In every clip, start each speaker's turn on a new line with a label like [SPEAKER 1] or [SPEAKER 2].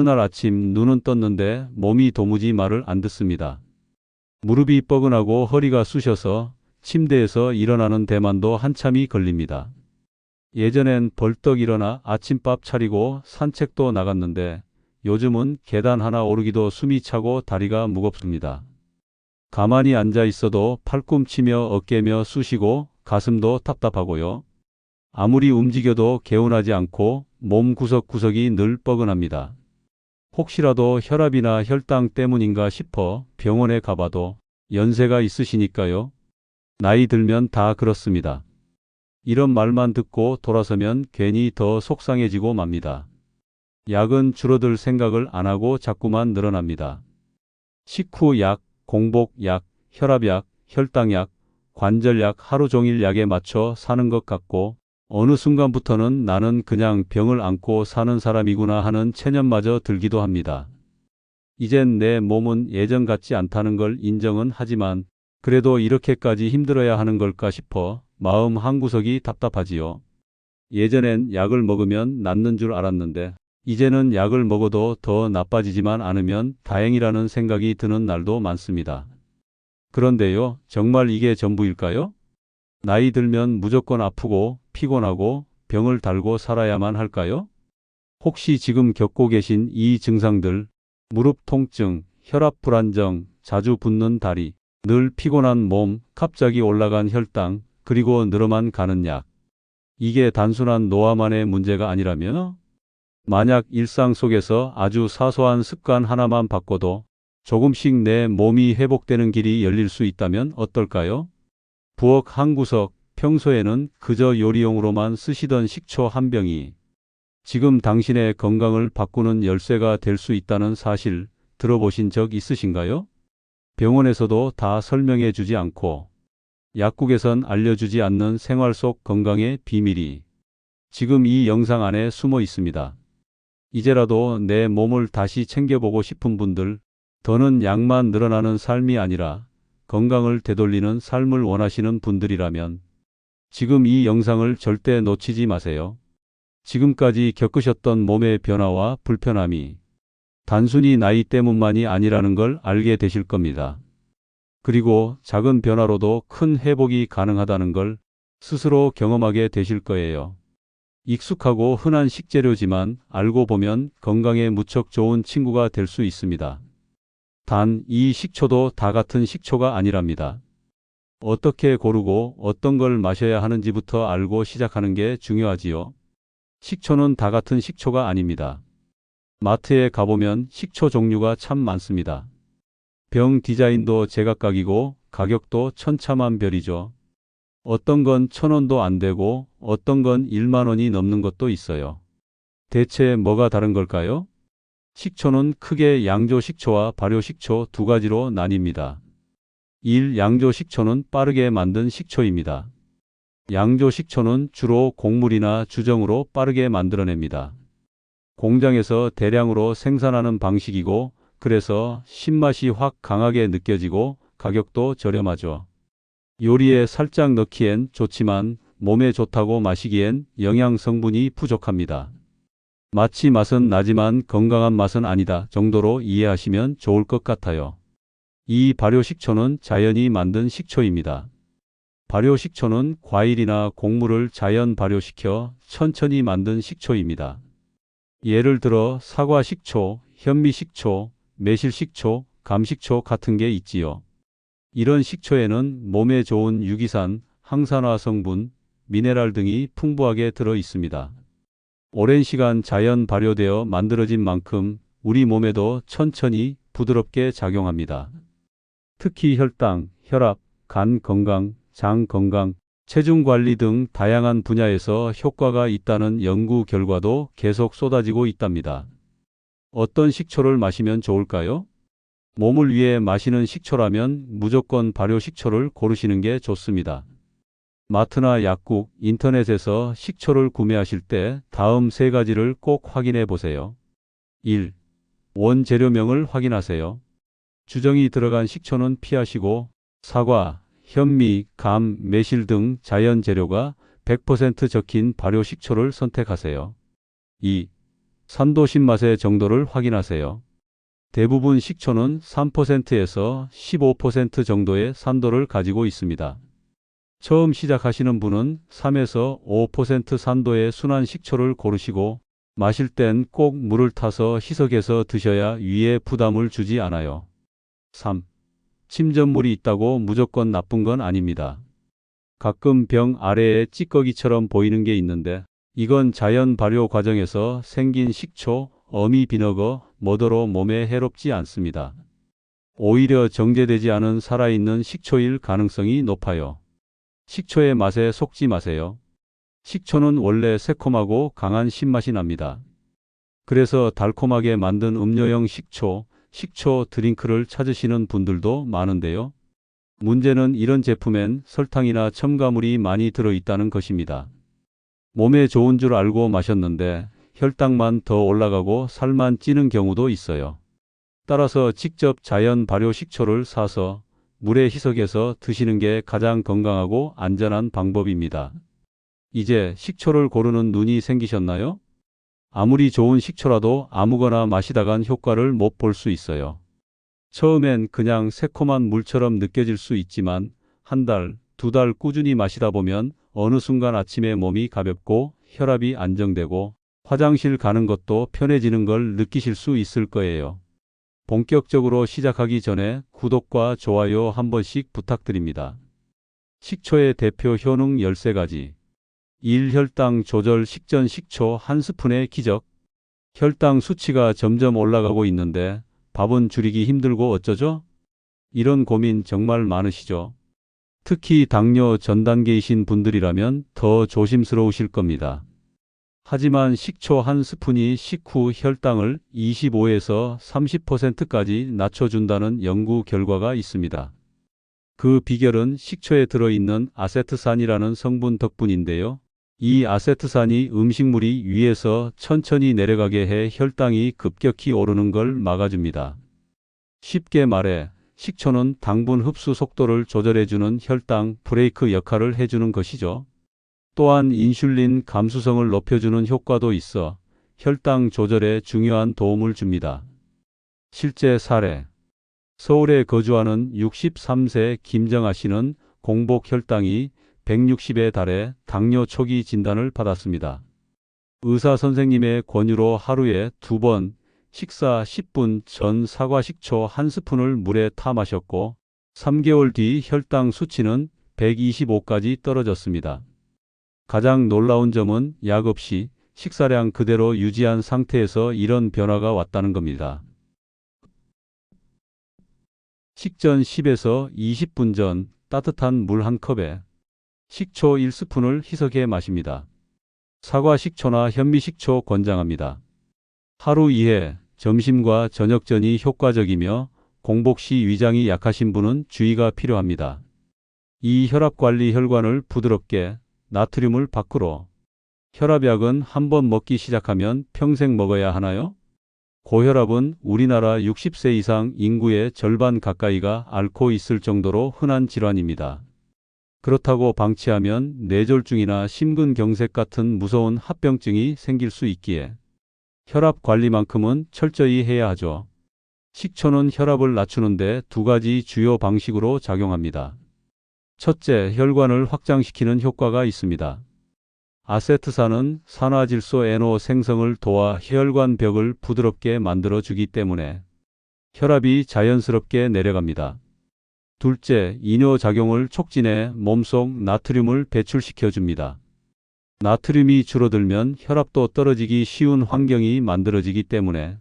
[SPEAKER 1] 어느 날 아침 눈은 떴는데 몸이 도무지 말을 안 듣습니다. 무릎이 뻐근하고 허리가 쑤셔서 침대에서 일어나는 대만도 한참이 걸립니다. 예전엔 벌떡 일어나 아침밥 차리고 산책도 나갔는데 요즘은 계단 하나 오르기도 숨이 차고 다리가 무겁습니다. 가만히 앉아 있어도 팔꿈치며 어깨며 쑤시고 가슴도 답답하고요. 아무리 움직여도 개운하지 않고 몸 구석구석이 늘 뻐근합니다. 혹시라도 혈압이나 혈당 때문인가 싶어 병원에 가봐도 연세가 있으시니까요. 나이 들면 다 그렇습니다. 이런 말만 듣고 돌아서면 괜히 더 속상해지고 맙니다. 약은 줄어들 생각을 안 하고 자꾸만 늘어납니다. 식후 약, 공복 약, 혈압약, 혈당약, 관절약 하루 종일 약에 맞춰 사는 것 같고 어느 순간부터는 나는 그냥 병을 안고 사는 사람이구나 하는 체념마저 들기도 합니다. 이젠 내 몸은 예전 같지 않다는 걸 인정은 하지만 그래도 이렇게까지 힘들어야 하는 걸까 싶어 마음 한구석이 답답하지요. 예전엔 약을 먹으면 낫는 줄 알았는데 이제는 약을 먹어도 더 나빠지지만 않으면 다행이라는 생각이 드는 날도 많습니다. 그런데요, 정말 이게 전부일까요? 나이 들면 무조건 아프고 피곤하고 병을 달고 살아야만 할까요? 혹시 지금 겪고 계신 이 증상들, 무릎 통증, 혈압 불안정, 자주 붓는 다리, 늘 피곤한 몸, 갑자기 올라간 혈당, 그리고 늘어만 가는 약. 이게 단순한 노화만의 문제가 아니라면? 만약 일상 속에서 아주 사소한 습관 하나만 바꿔도 조금씩 내 몸이 회복되는 길이 열릴 수 있다면 어떨까요? 부엌 한 구석, 평소에는 그저 요리용으로만 쓰시던 식초 한 병이 지금 당신의 건강을 바꾸는 열쇠가 될 수 있다는 사실 들어보신 적 있으신가요? 병원에서도 다 설명해 주지 않고 약국에선 알려주지 않는 생활 속 건강의 비밀이 지금 이 영상 안에 숨어 있습니다. 이제라도 내 몸을 다시 챙겨보고 싶은 분들, 더는 약만 늘어나는 삶이 아니라 건강을 되돌리는 삶을 원하시는 분들이라면 지금 이 영상을 절대 놓치지 마세요. 지금까지 겪으셨던 몸의 변화와 불편함이 단순히 나이 때문만이 아니라는 걸 알게 되실 겁니다. 그리고 작은 변화로도 큰 회복이 가능하다는 걸 스스로 경험하게 되실 거예요. 익숙하고 흔한 식재료지만 알고 보면 건강에 무척 좋은 친구가 될 수 있습니다. 단, 이 식초도 다 같은 식초가 아니랍니다. 어떻게 고르고 어떤 걸 마셔야 하는지부터 알고 시작하는 게 중요하지요. 식초는 다 같은 식초가 아닙니다. 마트에 가보면 식초 종류가 참 많습니다. 병 디자인도 제각각이고 가격도 천차만별이죠. 어떤 건 천 원도 안 되고 어떤 건 1만 원이 넘는 것도 있어요. 대체 뭐가 다른 걸까요? 식초는 크게 양조 식초와 발효 식초 두 가지로 나뉩니다. 1. 양조 식초는 빠르게 만든 식초입니다. 양조 식초는 주로 곡물이나 주정으로 빠르게 만들어냅니다. 공장에서 대량으로 생산하는 방식이고 그래서 신맛이 확 강하게 느껴지고 가격도 저렴하죠. 요리에 살짝 넣기엔 좋지만 몸에 좋다고 마시기엔 영양 성분이 부족합니다. 마치 맛은 나지만 건강한 맛은 아니다 정도로 이해하시면 좋을 것 같아요. 이 발효 식초는 자연이 만든 식초입니다. 발효 식초는 과일이나 곡물을 자연 발효시켜 천천히 만든 식초입니다. 예를 들어 사과 식초, 현미 식초, 매실 식초, 감식초 같은 게 있지요. 이런 식초에는 몸에 좋은 유기산, 항산화 성분, 미네랄 등이 풍부하게 들어 있습니다. 오랜 시간 자연 발효되어 만들어진 만큼 우리 몸에도 천천히 부드럽게 작용합니다. 특히 혈당, 혈압, 간 건강, 장 건강, 체중 관리 등 다양한 분야에서 효과가 있다는 연구 결과도 계속 쏟아지고 있답니다. 어떤 식초를 마시면 좋을까요? 몸을 위해 마시는 식초라면 무조건 발효 식초를 고르시는 게 좋습니다. 마트나 약국, 인터넷에서 식초를 구매하실 때 다음 세 가지를 꼭 확인해 보세요. 1. 원재료명을 확인하세요. 주정이 들어간 식초는 피하시고 사과, 현미, 감, 매실 등 자연 재료가 100% 적힌 발효 식초를 선택하세요. 2. 산도 신 맛의 정도를 확인하세요. 대부분 식초는 3%에서 15% 정도의 산도를 가지고 있습니다. 처음 시작하시는 분은 3에서 5% 산도의 순한 식초를 고르시고 마실 땐 꼭 물을 타서 희석해서 드셔야 위에 부담을 주지 않아요. 3. 침전물이 있다고 무조건 나쁜 건 아닙니다. 가끔 병 아래에 찌꺼기처럼 보이는 게 있는데 이건 자연 발효 과정에서 생긴 식초, 어미 비너거, 머더로 몸에 해롭지 않습니다. 오히려 정제되지 않은 살아있는 식초일 가능성이 높아요. 식초의 맛에 속지 마세요. 식초는 원래 새콤하고 강한 신맛이 납니다. 그래서 달콤하게 만든 음료용 식초, 식초 드링크를 찾으시는 분들도 많은데요. 문제는 이런 제품엔 설탕이나 첨가물이 많이 들어있다는 것입니다. 몸에 좋은 줄 알고 마셨는데 혈당만 더 올라가고 살만 찌는 경우도 있어요. 따라서 직접 자연 발효 식초를 사서 물에 희석해서 드시는 게 가장 건강하고 안전한 방법입니다. 이제 식초를 고르는 눈이 생기셨나요? 아무리 좋은 식초라도 아무거나 마시다간 효과를 못 볼 수 있어요. 처음엔 그냥 새콤한 물처럼 느껴질 수 있지만 한 달, 두 달 꾸준히 마시다 보면 어느 순간 아침에 몸이 가볍고 혈압이 안정되고 화장실 가는 것도 편해지는 걸 느끼실 수 있을 거예요. 본격적으로 시작하기 전에 구독과 좋아요 한 번씩 부탁드립니다. 식초의 대표 효능 13가지. 1. 혈당 조절 식전 식초 한 스푼의 기적. 혈당 수치가 점점 올라가고 있는데 밥은 줄이기 힘들고 어쩌죠? 이런 고민 정말 많으시죠? 특히 당뇨 전 단계이신 분들이라면 더 조심스러우실 겁니다. 하지만 식초 한 스푼이 식후 혈당을 25에서 30%까지 낮춰준다는 연구 결과가 있습니다. 그 비결은 식초에 들어있는 아세트산이라는 성분 덕분인데요. 이 아세트산이 음식물이 위에서 천천히 내려가게 해 혈당이 급격히 오르는 걸 막아줍니다. 쉽게 말해 식초는 당분 흡수 속도를 조절해주는 혈당 브레이크 역할을 해주는 것이죠. 또한 인슐린 감수성을 높여주는 효과도 있어 혈당 조절에 중요한 도움을 줍니다. 실제 사례 서울에 거주하는 63세 김정아 씨는 공복 혈당이 160에 달해 당뇨 초기 진단을 받았습니다. 의사 선생님의 권유로 하루에 두 번 식사 10분 전 사과 식초 한 스푼을 물에 타 마셨고 3개월 뒤 혈당 수치는 125까지 떨어졌습니다. 가장 놀라운 점은 약 없이 식사량 그대로 유지한 상태에서 이런 변화가 왔다는 겁니다. 식전 10에서 20분 전 따뜻한 물 한 컵에 식초 1스푼을 희석해 마십니다. 사과 식초나 현미 식초 권장합니다. 하루 2회 점심과 저녁 전이 효과적이며 공복 시 위장이 약하신 분은 주의가 필요합니다. 이 혈압 관리 혈관을 부드럽게 나트륨을 밖으로 혈압약은 한 번 먹기 시작하면 평생 먹어야 하나요? 고혈압은 우리나라 60세 이상 인구의 절반 가까이가 앓고 있을 정도로 흔한 질환입니다. 그렇다고 방치하면 뇌졸중이나 심근경색 같은 무서운 합병증이 생길 수 있기에 혈압 관리만큼은 철저히 해야 하죠. 식초는 혈압을 낮추는데 두 가지 주요 방식으로 작용합니다. 첫째, 혈관을 확장시키는 효과가 있습니다. 아세트산은 산화질소 NO 생성을 도와 혈관 벽을 부드럽게 만들어 주기 때문에 혈압이 자연스럽게 내려갑니다. 둘째, 이뇨작용을 촉진해 몸속 나트륨을 배출시켜 줍니다. 나트륨이 줄어들면 혈압도 떨어지기 쉬운 환경이 만들어지기 때문에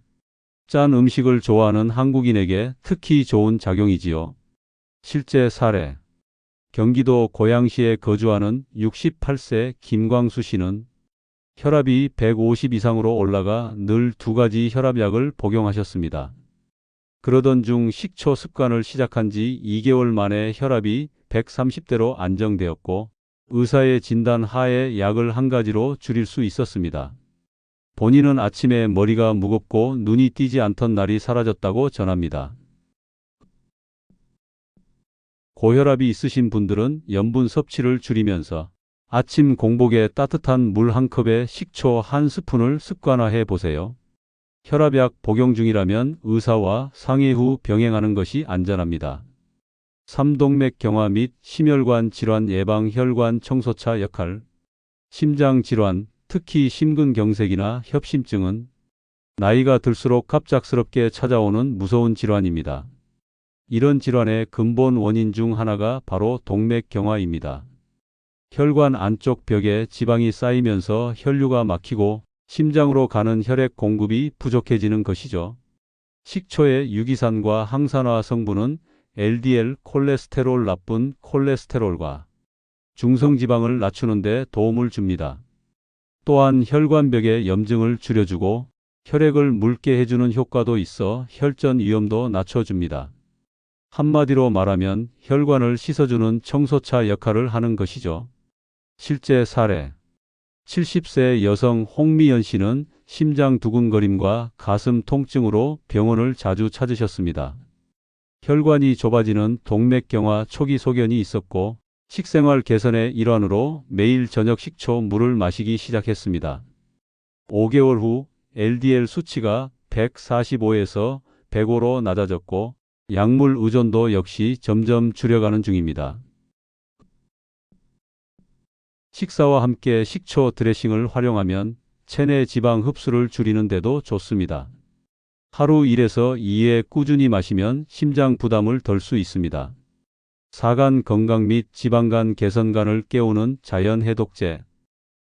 [SPEAKER 1] 짠 음식을 좋아하는 한국인에게 특히 좋은 작용이지요. 실제 사례 경기도 고양시에 거주하는 68세 김광수 씨는 혈압이 150 이상으로 올라가 늘 두 가지 혈압약을 복용하셨습니다. 그러던 중 식초 습관을 시작한 지 2개월 만에 혈압이 130대로 안정되었고 의사의 진단 하에 약을 한 가지로 줄일 수 있었습니다. 본인은 아침에 머리가 무겁고 눈이 띄지 않던 날이 사라졌다고 전합니다. 고혈압이 있으신 분들은 염분 섭취를 줄이면서 아침 공복에 따뜻한 물 한 컵에 식초 한 스푼을 습관화해 보세요. 혈압약 복용 중이라면 의사와 상의 후 병행하는 것이 안전합니다. 삼동맥 경화 및 심혈관 질환 예방 혈관 청소차 역할 심장 질환, 특히 심근경색이나 협심증은 나이가 들수록 갑작스럽게 찾아오는 무서운 질환입니다. 이런 질환의 근본 원인 중 하나가 바로 동맥 경화입니다. 혈관 안쪽 벽에 지방이 쌓이면서 혈류가 막히고 심장으로 가는 혈액 공급이 부족해지는 것이죠. 식초의 유기산과 항산화 성분은 LDL 콜레스테롤 나쁜 콜레스테롤과 중성지방을 낮추는 데 도움을 줍니다. 또한 혈관벽의 염증을 줄여주고 혈액을 묽게 해주는 효과도 있어 혈전 위험도 낮춰줍니다. 한마디로 말하면 혈관을 씻어주는 청소차 역할을 하는 것이죠. 실제 사례 70세 여성 홍미연 씨는 심장 두근거림과 가슴 통증으로 병원을 자주 찾으셨습니다. 혈관이 좁아지는 동맥경화 초기 소견이 있었고 식생활 개선의 일환으로 매일 저녁 식초 물을 마시기 시작했습니다. 5개월 후 LDL 수치가 145에서 105로 낮아졌고 약물 의존도 역시 점점 줄여가는 중입니다. 식사와 함께 식초 드레싱을 활용하면 체내 지방 흡수를 줄이는 데도 좋습니다. 하루 1에서 2회 꾸준히 마시면 심장 부담을 덜 수 있습니다. 사간 건강 및 지방간 개선간을 깨우는 자연 해독제.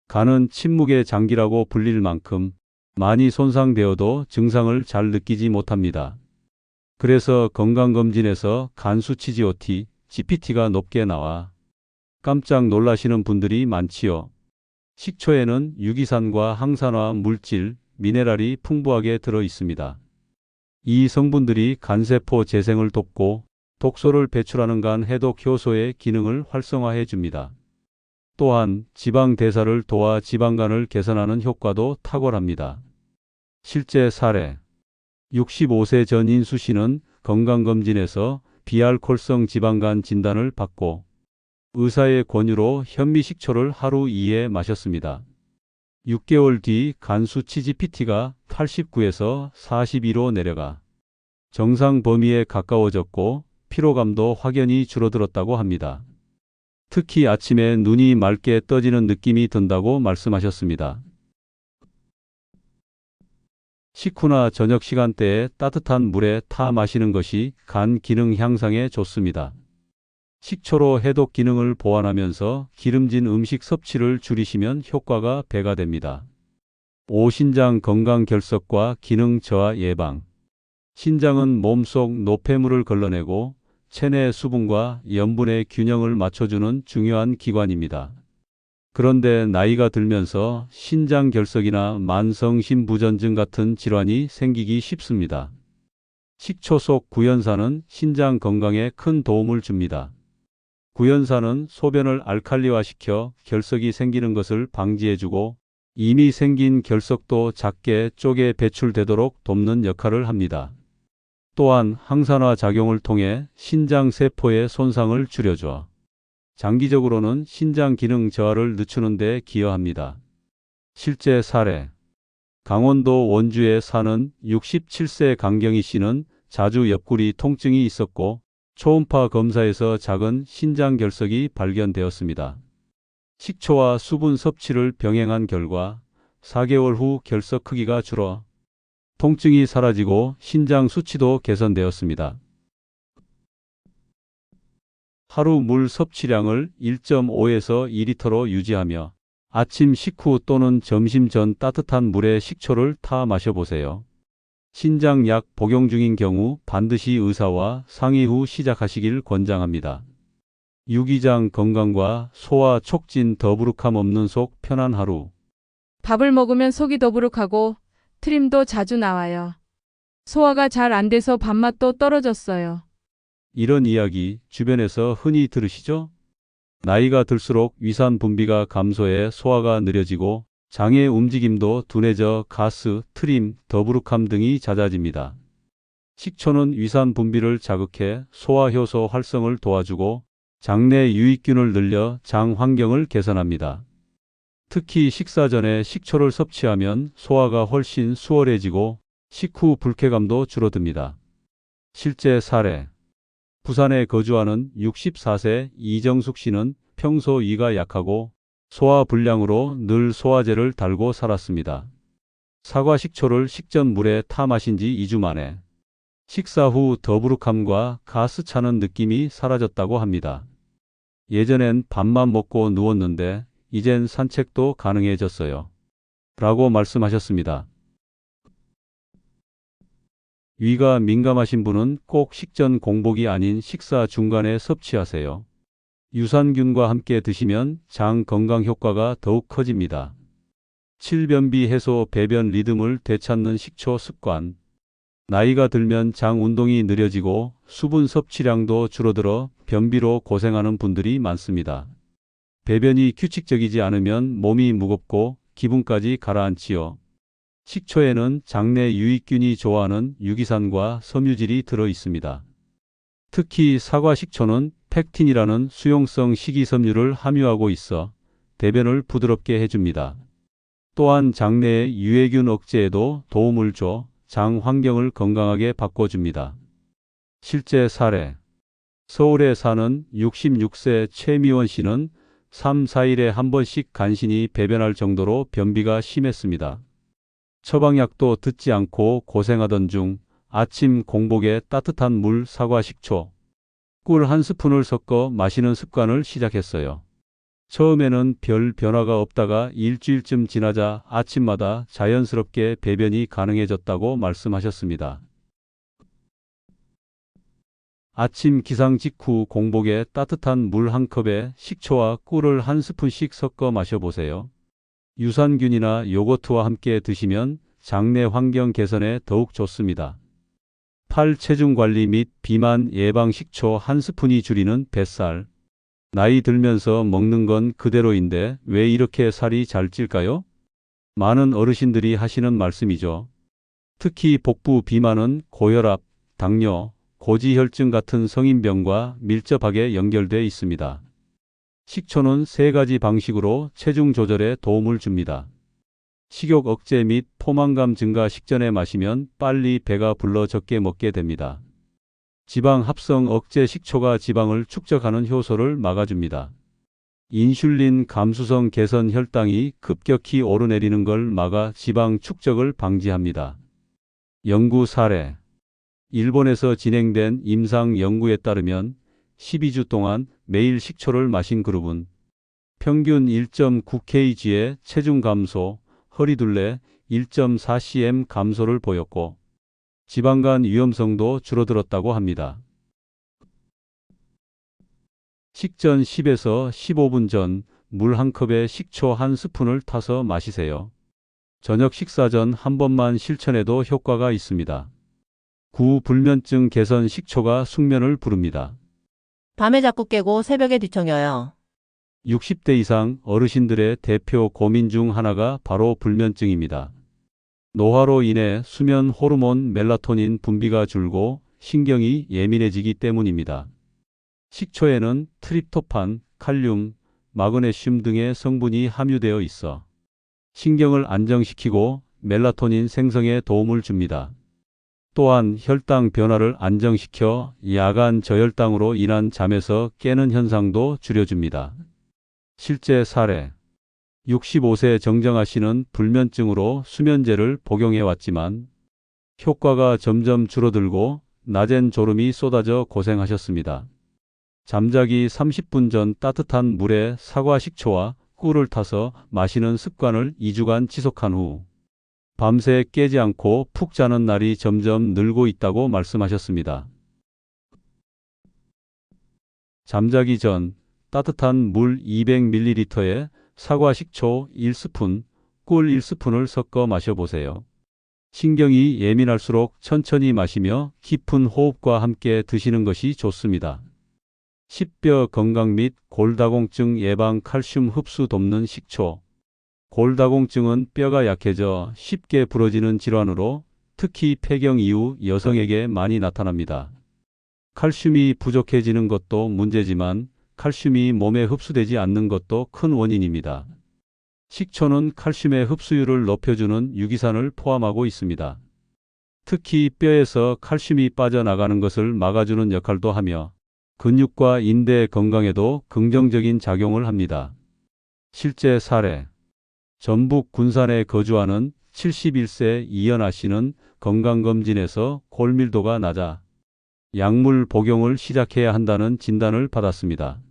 [SPEAKER 1] 간은 침묵의 장기라고 불릴 만큼 많이 손상되어도 증상을 잘 느끼지 못합니다. 그래서 건강검진에서 간 수치 GOT, GPT가 높게 나와 깜짝 놀라시는 분들이 많지요. 식초에는 유기산과 항산화 물질, 미네랄이 풍부하게 들어 있습니다. 이 성분들이 간세포 재생을 돕고 독소를 배출하는 간 해독 효소의 기능을 활성화해 줍니다. 또한 지방 대사를 도와 지방간을 개선하는 효과도 탁월합니다. 실제 사례 65세 전 인수 씨는 건강검진에서 비알콜성 지방간 진단을 받고 의사의 권유로 현미식초를 하루 2회 마셨습니다. 6개월 뒤 간 수치 GPT가 89에서 42로 내려가 정상 범위에 가까워졌고 피로감도 확연히 줄어들었다고 합니다. 특히 아침에 눈이 맑게 떠지는 느낌이 든다고 말씀하셨습니다. 식후나 저녁 시간대에 따뜻한 물에 타 마시는 것이 간 기능 향상에 좋습니다. 식초로 해독 기능을 보완하면서 기름진 음식 섭취를 줄이시면 효과가 배가 됩니다. 오신장 건강 결석과 기능 저하 예방. 신장은 몸속 노폐물을 걸러내고 체내 수분과 염분의 균형을 맞춰주는 중요한 기관입니다. 그런데 나이가 들면서 신장 결석이나 만성 심부전증 같은 질환이 생기기 쉽습니다. 식초 속 구연산은 신장 건강에 큰 도움을 줍니다. 구연산은 소변을 알칼리화시켜 결석이 생기는 것을 방지해주고 이미 생긴 결석도 작게 쪼개 배출되도록 돕는 역할을 합니다. 또한 항산화 작용을 통해 신장 세포의 손상을 줄여줘 장기적으로는 신장 기능 저하를 늦추는 데 기여합니다. 실제 사례 강원도 원주에 사는 67세 강경희 씨는 자주 옆구리 통증이 있었고 초음파 검사에서 작은 신장 결석이 발견되었습니다. 식초와 수분 섭취를 병행한 결과 4개월 후 결석 크기가 줄어 통증이 사라지고 신장 수치도 개선되었습니다. 하루 물 섭취량을 1.5에서 2리터로 유지하며 아침 식후 또는 점심 전 따뜻한 물에 식초를 타 마셔보세요. 신장약 복용 중인 경우 반드시 의사와 상의 후 시작하시길 권장합니다. 유기장 건강과 소화 촉진 더부룩함 없는 속 편한 하루.
[SPEAKER 2] 밥을 먹으면 속이 더부룩하고 트림도 자주 나와요. 소화가 잘 안 돼서 밥맛도 떨어졌어요.
[SPEAKER 1] 이런 이야기 주변에서 흔히 들으시죠? 나이가 들수록 위산 분비가 감소해 소화가 느려지고 장의 움직임도 둔해져 가스, 트림, 더부룩함 등이 잦아집니다. 식초는 위산 분비를 자극해 소화 효소 활성을 도와주고 장내 유익균을 늘려 장 환경을 개선합니다. 특히 식사 전에 식초를 섭취하면 소화가 훨씬 수월해지고 식후 불쾌감도 줄어듭니다. 실제 사례. 부산에 거주하는 64세 이정숙 씨는 평소 위가 약하고 소화 불량으로 늘 소화제를 달고 살았습니다. 사과 식초를 식전 물에 타 마신 지 2주 만에 식사 후 더부룩함과 가스 차는 느낌이 사라졌다고 합니다. 예전엔 밥만 먹고 누웠는데 이젠 산책도 가능해졌어요. 라고 말씀하셨습니다. 위가 민감하신 분은 꼭 식전 공복이 아닌 식사 중간에 섭취하세요. 유산균과 함께 드시면 장 건강 효과가 더욱 커집니다. 칠변비 해소 배변 리듬을 되찾는 식초 습관. 나이가 들면 장 운동이 느려지고 수분 섭취량도 줄어들어 변비로 고생하는 분들이 많습니다. 배변이 규칙적이지 않으면 몸이 무겁고 기분까지 가라앉지요. 식초에는 장내 유익균이 좋아하는 유기산과 섬유질이 들어 있습니다. 특히 사과 식초는 팩틴이라는 수용성 식이섬유를 함유하고 있어 대변을 부드럽게 해줍니다. 또한 장내의 유해균 억제에도 도움을 줘 장 환경을 건강하게 바꿔줍니다. 실제 사례 서울에 사는 66세 최미원 씨는 3, 4일에 한 번씩 간신히 배변할 정도로 변비가 심했습니다. 처방약도 듣지 않고 고생하던 중 아침 공복에 따뜻한 물 사과 식초, 꿀 한 스푼을 섞어 마시는 습관을 시작했어요. 처음에는 별 변화가 없다가 일주일쯤 지나자 아침마다 자연스럽게 배변이 가능해졌다고 말씀하셨습니다. 아침 기상 직후 공복에 따뜻한 물 한 컵에 식초와 꿀을 한 스푼씩 섞어 마셔보세요. 유산균이나 요거트와 함께 드시면 장내 환경 개선에 더욱 좋습니다. 팔 체중 관리 및 비만 예방 식초 한 스푼이 줄이는 뱃살. 나이 들면서 먹는 건 그대로인데 왜 이렇게 살이 잘 찔까요? 많은 어르신들이 하시는 말씀이죠. 특히 복부 비만은 고혈압, 당뇨, 고지혈증 같은 성인병과 밀접하게 연결돼 있습니다. 식초는 세 가지 방식으로 체중 조절에 도움을 줍니다. 식욕 억제 및 포만감 증가 식전에 마시면 빨리 배가 불러 적게 먹게 됩니다. 지방 합성 억제 식초가 지방을 축적하는 효소를 막아줍니다. 인슐린 감수성 개선 혈당이 급격히 오르내리는 걸 막아 지방 축적을 방지합니다. 연구 사례 일본에서 진행된 임상 연구에 따르면 12주 동안 매일 식초를 마신 그룹은 평균 1.9kg의 체중 감소, 허리둘레 1.4cm 감소를 보였고 지방간 위험성도 줄어들었다고 합니다. 식전 10에서 15분 전 물 한 컵에 식초 한 스푼을 타서 마시세요. 저녁 식사 전 한 번만 실천해도 효과가 있습니다. 구불면증 개선 식초가 숙면을 부릅니다.
[SPEAKER 3] 밤에 자꾸 깨고 새벽에 뒤척여요.
[SPEAKER 1] 60대 이상 어르신들의 대표 고민 중 하나가 바로 불면증입니다. 노화로 인해 수면 호르몬 멜라토닌 분비가 줄고 신경이 예민해지기 때문입니다. 식초에는 트립토판, 칼륨, 마그네슘 등의 성분이 함유되어 있어 신경을 안정시키고 멜라토닌 생성에 도움을 줍니다. 또한 혈당 변화를 안정시켜 야간 저혈당으로 인한 잠에서 깨는 현상도 줄여줍니다. 실제 사례 65세 정정아 씨는 불면증으로 수면제를 복용해 왔지만 효과가 점점 줄어들고 낮엔 졸음이 쏟아져 고생하셨습니다. 잠자기 30분 전 따뜻한 물에 사과 식초와 꿀을 타서 마시는 습관을 2주간 지속한 후 밤새 깨지 않고 푹 자는 날이 점점 늘고 있다고 말씀하셨습니다. 잠자기 전 따뜻한 물 200ml에 사과 식초 1스푼, 꿀 1스푼을 섞어 마셔보세요. 신경이 예민할수록 천천히 마시며 깊은 호흡과 함께 드시는 것이 좋습니다. 십뼈 건강 및 골다공증 예방 칼슘 흡수 돕는 식초. 골다공증은 뼈가 약해져 쉽게 부러지는 질환으로 특히 폐경 이후 여성에게 많이 나타납니다. 칼슘이 부족해지는 것도 문제지만 칼슘이 몸에 흡수되지 않는 것도 큰 원인입니다. 식초는 칼슘의 흡수율을 높여주는 유기산을 포함하고 있습니다. 특히 뼈에서 칼슘이 빠져나가는 것을 막아주는 역할도 하며 근육과 인대 건강에도 긍정적인 작용을 합니다. 실제 사례 전북 군산에 거주하는 71세 이연아 씨는 건강검진에서 골밀도가 낮아 약물 복용을 시작해야 한다는 진단을 받았습니다.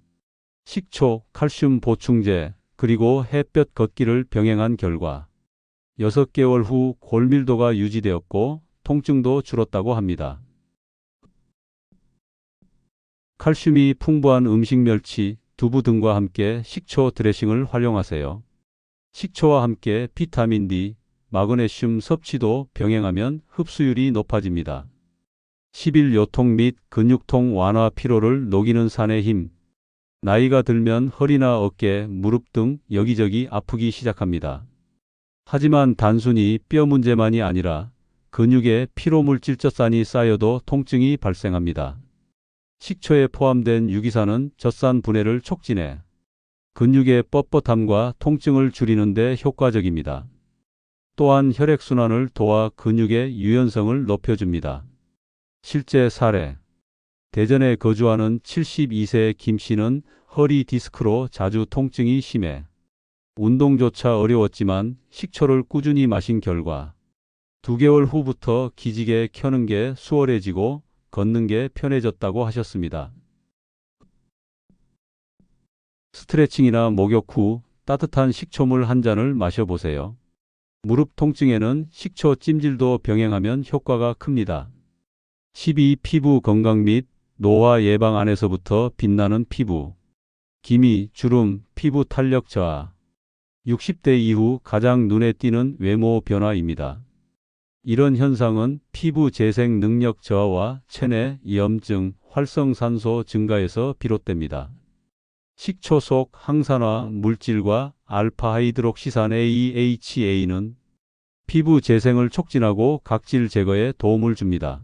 [SPEAKER 1] 식초, 칼슘 보충제, 그리고 햇볕 걷기를 병행한 결과 6개월 후 골밀도가 유지되었고 통증도 줄었다고 합니다. 칼슘이 풍부한 음식 멸치, 두부 등과 함께 식초 드레싱을 활용하세요. 식초와 함께 비타민 D, 마그네슘 섭취도 병행하면 흡수율이 높아집니다. 10일 요통 및 근육통 완화 피로를 녹이는 산의 힘. 나이가 들면 허리나 어깨, 무릎 등 여기저기 아프기 시작합니다. 하지만 단순히 뼈 문제만이 아니라 근육에 피로물질젖산이 쌓여도 통증이 발생합니다. 식초에 포함된 유기산은 젖산 분해를 촉진해 근육의 뻣뻣함과 통증을 줄이는 데 효과적입니다. 또한 혈액순환을 도와 근육의 유연성을 높여줍니다. 실제 사례 대전에 거주하는 72세 김 씨는 허리 디스크로 자주 통증이 심해 운동조차 어려웠지만 식초를 꾸준히 마신 결과 2개월 후부터 기지개 켜는 게 수월해지고 걷는 게 편해졌다고 하셨습니다. 스트레칭이나 목욕 후 따뜻한 식초물 한 잔을 마셔보세요. 무릎 통증에는 식초 찜질도 병행하면 효과가 큽니다. 12. 피부 건강 및 노화 예방 안에서부터 빛나는 피부. 기미, 주름, 피부 탄력 저하. 60대 이후 가장 눈에 띄는 외모 변화입니다. 이런 현상은 피부 재생 능력 저하와 체내 염증, 활성산소 증가에서 비롯됩니다. 식초 속 항산화 물질과 알파 하이드록시산 AHA는 피부 재생을 촉진하고 각질 제거에 도움을 줍니다.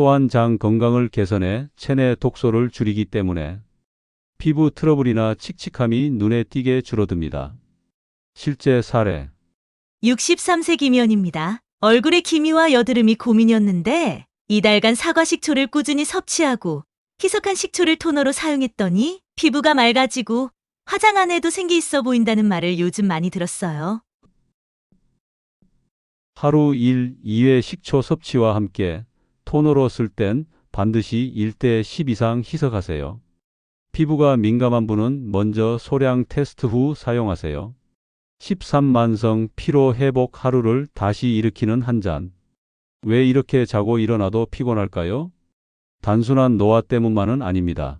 [SPEAKER 1] 또한 장 건강을 개선해 체내 독소를 줄이기 때문에 피부 트러블이나 칙칙함이 눈에 띄게 줄어듭니다. 실제 사례
[SPEAKER 4] 63세 김희연입니다. 얼굴에 기미와 여드름이 고민이었는데 이달간 사과 식초를 꾸준히 섭취하고 희석한 식초를 토너로 사용했더니 피부가 맑아지고 화장 안에도 생기 있어 보인다는 말을 요즘 많이 들었어요.
[SPEAKER 1] 하루 1, 2회 식초 섭취와 함께 토너로 쓸 땐 반드시 1대 10 이상 희석하세요. 피부가 민감한 분은 먼저 소량 테스트 후 사용하세요. 13만성 피로 회복 하루를 다시 일으키는 한 잔. 왜 이렇게 자고 일어나도 피곤할까요? 단순한 노화 때문만은 아닙니다.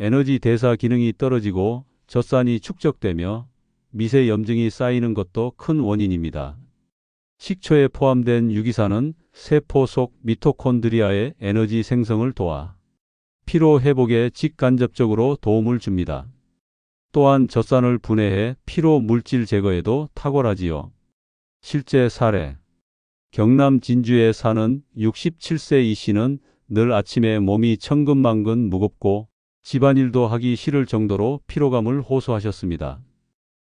[SPEAKER 1] 에너지 대사 기능이 떨어지고 젖산이 축적되며 미세 염증이 쌓이는 것도 큰 원인입니다. 식초에 포함된 유기산은 세포 속 미토콘드리아의 에너지 생성을 도와 피로 회복에 직간접적으로 도움을 줍니다. 또한 젖산을 분해해 피로 물질 제거에도 탁월하지요. 실제 사례 경남 진주에 사는 67세 이 씨는 늘 아침에 몸이 천근만근 무겁고 집안일도 하기 싫을 정도로 피로감을 호소하셨습니다.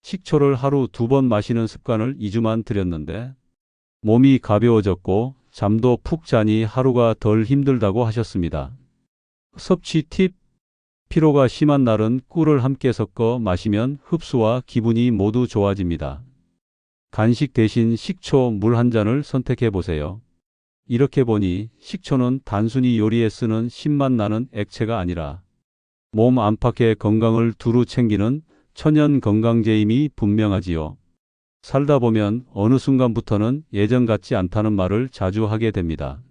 [SPEAKER 1] 식초를 하루 두 번 마시는 습관을 2주만 들였는데 몸이 가벼워졌고 잠도 푹 자니 하루가 덜 힘들다고 하셨습니다. 섭취 팁 피로가 심한 날은 꿀을 함께 섞어 마시면 흡수와 기분이 모두 좋아집니다. 간식 대신 식초 물 한 잔을 선택해 보세요. 이렇게 보니 식초는 단순히 요리에 쓰는 신맛 나는 액체가 아니라 몸 안팎의 건강을 두루 챙기는 천연 건강제임이 분명하지요. 살다 보면 어느 순간부터는 예전 같지 않다는 말을 자주 하게 됩니다.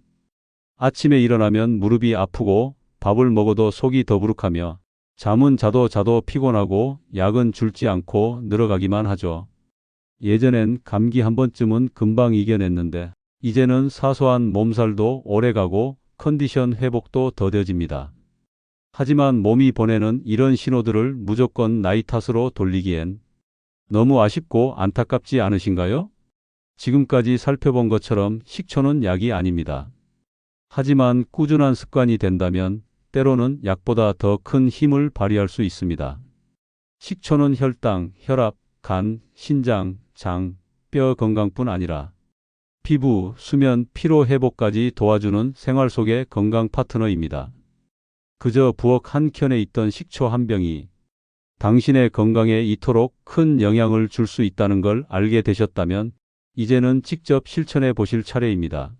[SPEAKER 1] 아침에 일어나면 무릎이 아프고 밥을 먹어도 속이 더부룩하며 잠은 자도 자도 피곤하고 약은 줄지 않고 늘어가기만 하죠. 예전엔 감기 한 번쯤은 금방 이겨냈는데 이제는 사소한 몸살도 오래가고 컨디션 회복도 더뎌집니다. 하지만 몸이 보내는 이런 신호들을 무조건 나이 탓으로 돌리기엔 너무 아쉽고 안타깝지 않으신가요? 지금까지 살펴본 것처럼 식초는 약이 아닙니다. 하지만 꾸준한 습관이 된다면 때로는 약보다 더 큰 힘을 발휘할 수 있습니다. 식초는 혈당, 혈압, 간, 신장, 장, 뼈 건강뿐 아니라 피부, 수면, 피로 회복까지 도와주는 생활 속의 건강 파트너입니다. 그저 부엌 한 켠에 있던 식초 한 병이 당신의 건강에 이토록 큰 영향을 줄 수 있다는 걸 알게 되셨다면 이제는 직접 실천해 보실 차례입니다.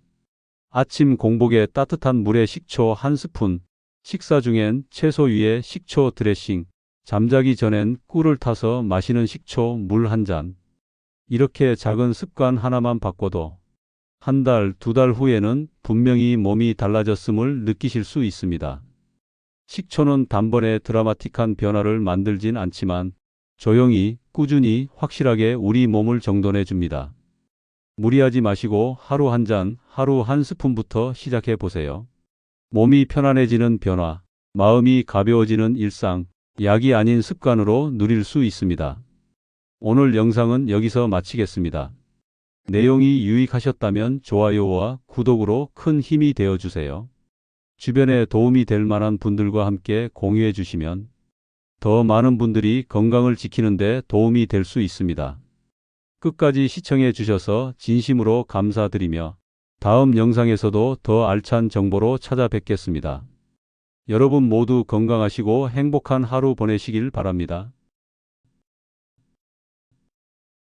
[SPEAKER 1] 아침 공복에 따뜻한 물에 식초 한 스푼, 식사 중엔 채소 위에 식초 드레싱, 잠자기 전엔 꿀을 타서 마시는 식초 물 한 잔. 이렇게 작은 습관 하나만 바꿔도 한 달, 두 달 후에는 분명히 몸이 달라졌음을 느끼실 수 있습니다. 식초는 단번에 드라마틱한 변화를 만들진 않지만 조용히, 꾸준히, 확실하게 우리 몸을 정돈해 줍니다. 무리하지 마시고 하루 한 잔, 하루 한 스푼부터 시작해 보세요. 몸이 편안해지는 변화, 마음이 가벼워지는 일상, 약이 아닌 습관으로 누릴 수 있습니다. 오늘 영상은 여기서 마치겠습니다. 내용이 유익하셨다면 좋아요와 구독으로 큰 힘이 되어 주세요. 주변에 도움이 될 만한 분들과 함께 공유해 주시면 더 많은 분들이 건강을 지키는데 도움이 될 수 있습니다. 끝까지 시청해 주셔서 진심으로 감사드리며 다음 영상에서도 더 알찬 정보로 찾아뵙겠습니다. 여러분 모두 건강하시고 행복한 하루 보내시길 바랍니다.